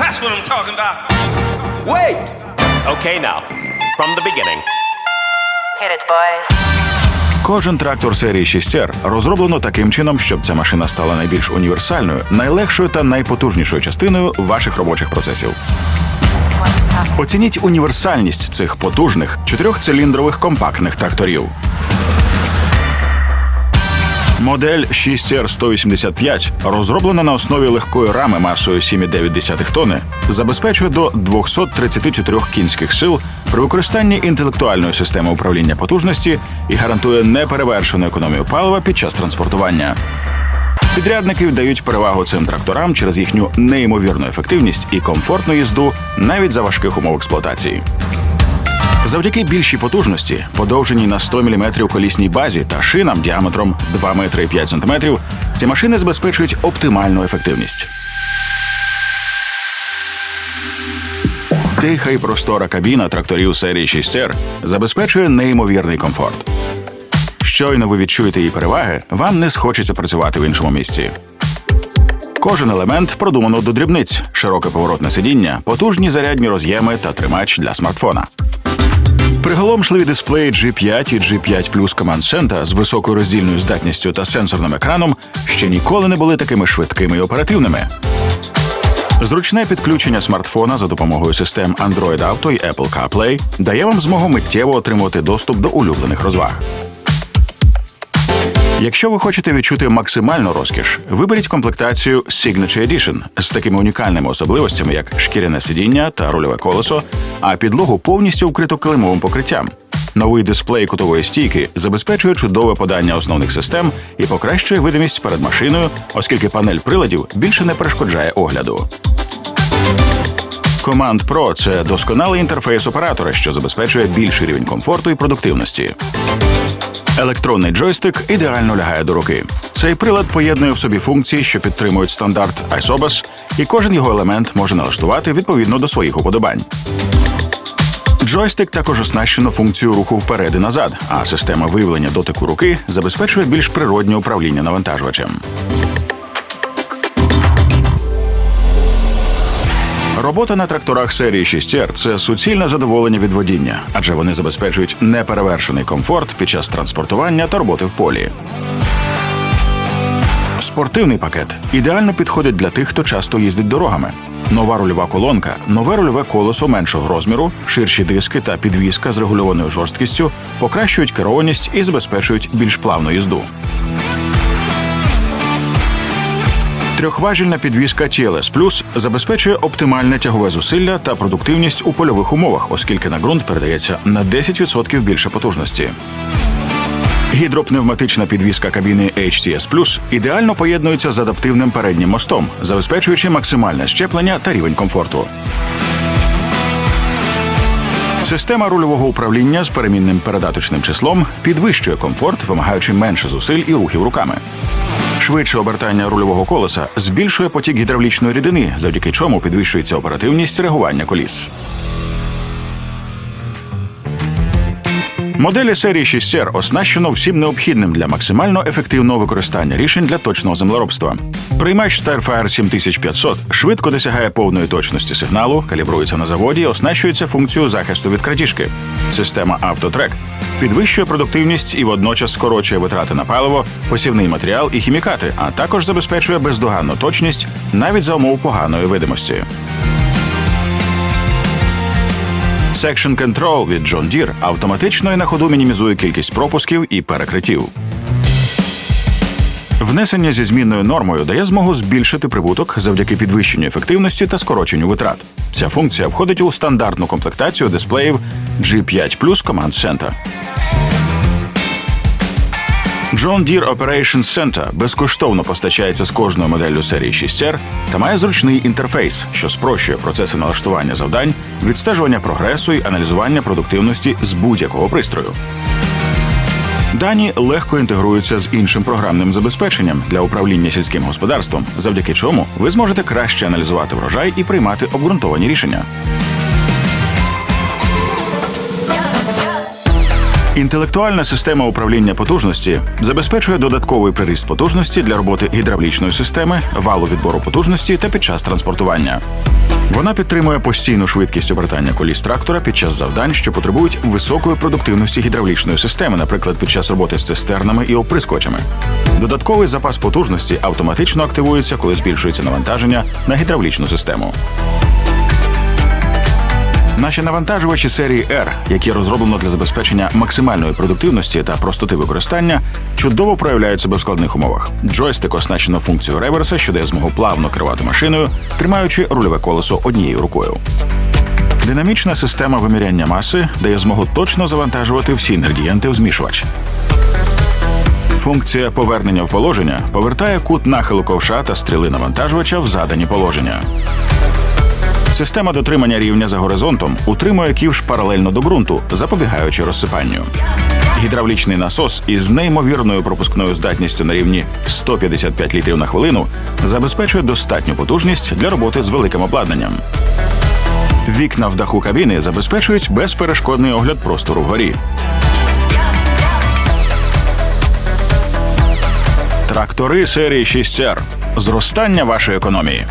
That's what I'm talking about. Wait. Okay, now, from the beginning. Hit it, boys. Кожен трактор серії 6R розроблено таким чином, щоб ця машина стала найбільш універсальною, найлегшою та найпотужнішою частиною ваших робочих процесів. Оцініть універсальність цих потужних чотирьохциліндрових компактних тракторів. Модель 6R185, розроблена на основі легкої рами масою 7,9 тонни, забезпечує до 234 кінських сил при використанні інтелектуальної системи управління потужності і гарантує неперевершену економію палива під час транспортування. Підрядники віддають перевагу цим тракторам через їхню неймовірну ефективність і комфортну їзду навіть за важких умов експлуатації. Завдяки більшій потужності, подовженій на 100 мм колісній базі та шинам діаметром 2 метри і 5 см, ці машини забезпечують оптимальну ефективність. Тиха і простора кабіна тракторів серії 6R забезпечує неймовірний комфорт. Щойно ви відчуєте її переваги, вам не схочеться працювати в іншому місці. Кожен елемент продумано до дрібниць: широке поворотне сидіння, потужні зарядні роз'єми та тримач для смартфона. Приголомшливі дисплеї G5 і G5 Plus Command Center з високою роздільною здатністю та сенсорним екраном ще ніколи не були такими швидкими і оперативними. Зручне підключення смартфона за допомогою систем Android Auto і Apple CarPlay дає вам змогу миттєво отримувати доступ до улюблених розваг. Якщо ви хочете відчути максимальну розкіш, виберіть комплектацію Signature Edition з такими унікальними особливостями, як шкіряне сидіння та рульове колесо, а підлогу повністю вкрито килимовим покриттям. Новий дисплей кутової стійки забезпечує чудове подання основних систем і покращує видимість перед машиною, оскільки панель приладів більше не перешкоджає огляду. Command Pro – це досконалий інтерфейс оператора, що забезпечує більший рівень комфорту і продуктивності. Електронний джойстик ідеально лягає до руки. Цей прилад поєднує в собі функції, що підтримують стандарт ISOBAS, і кожен його елемент може налаштувати відповідно до своїх уподобань. Джойстик також оснащено функцією руху вперед і назад, а система виявлення дотику руки забезпечує більш природнє управління навантажувачем. Робота на тракторах серії 6R – це суцільне задоволення від водіння, адже вони забезпечують неперевершений комфорт під час транспортування та роботи в полі. Спортивний пакет ідеально підходить для тих, хто часто їздить дорогами. Нова рульова колонка, нове рульове колесо меншого розміру, ширші диски та підвізка з регульованою жорсткістю покращують керованість і забезпечують більш плавну їзду. Трьохважільна підвізка TLS Plus забезпечує оптимальне тягове зусилля та продуктивність у польових умовах, оскільки на ґрунт передається на 10% більше потужності. Гідропневматична підвізка кабіни HCS Plus ідеально поєднується з адаптивним переднім мостом, забезпечуючи максимальне щеплення та рівень комфорту. Система рульового управління з перемінним передаточним числом підвищує комфорт, вимагаючи менше зусиль і рухів руками. Швидше обертання рульового колеса збільшує потік гідравлічної рідини, завдяки чому підвищується оперативність реагування коліс. Моделі серії 6R оснащено всім необхідним для максимально ефективного використання рішень для точного землеробства. Приймач Starfire 7500 швидко досягає повної точності сигналу, калібрується на заводі і оснащується функцією захисту від крадіжки. Система AutoTrack підвищує продуктивність і водночас скорочує витрати на паливо, посівний матеріал і хімікати, а також забезпечує бездоганну точність навіть за умов поганої видимості. Section Control від John Deere автоматично і на ходу мінімізує кількість пропусків і перекриттів. Внесення зі змінною нормою дає змогу збільшити прибуток завдяки підвищенню ефективності та скороченню витрат. Ця функція входить у стандартну комплектацію дисплеїв G5 Plus Command Center. John Deere Operations Center безкоштовно постачається з кожною моделлю серії 6R та має зручний інтерфейс, що спрощує процеси налаштування завдань, відстежування прогресу і аналізування продуктивності з будь-якого пристрою. Дані легко інтегруються з іншим програмним забезпеченням для управління сільським господарством, завдяки чому ви зможете краще аналізувати врожай і приймати обґрунтовані рішення. Інтелектуальна система управління потужності забезпечує додатковий приріст потужності для роботи гідравлічної системи, валу відбору потужності та під час транспортування. Вона підтримує постійну швидкість обертання коліс трактора під час завдань, що потребують високої продуктивності гідравлічної системи, наприклад, під час роботи з цистернами і оприскувачами. Додатковий запас потужності автоматично активується, коли збільшується навантаження на гідравлічну систему. Наші навантажувачі серії R, які розроблено для забезпечення максимальної продуктивності та простоти використання, чудово проявляють себе в складних умовах. Джойстик оснащено функцією реверса, що дає змогу плавно керувати машиною, тримаючи рульове колесо однією рукою. Динамічна система виміряння маси дає змогу точно завантажувати всі інгредієнти в змішувач. Функція повернення в положення повертає кут нахилу ковша та стріли навантажувача в задані положення. Система дотримання рівня за горизонтом утримує ківш паралельно до ґрунту, запобігаючи розсипанню. Гідравлічний насос із неймовірною пропускною здатністю на рівні 155 літрів на хвилину забезпечує достатню потужність для роботи з великим обладнанням. Вікна в даху кабіни забезпечують безперешкодний огляд простору вгорі. Трактори серії 6R. Зростання вашої економії.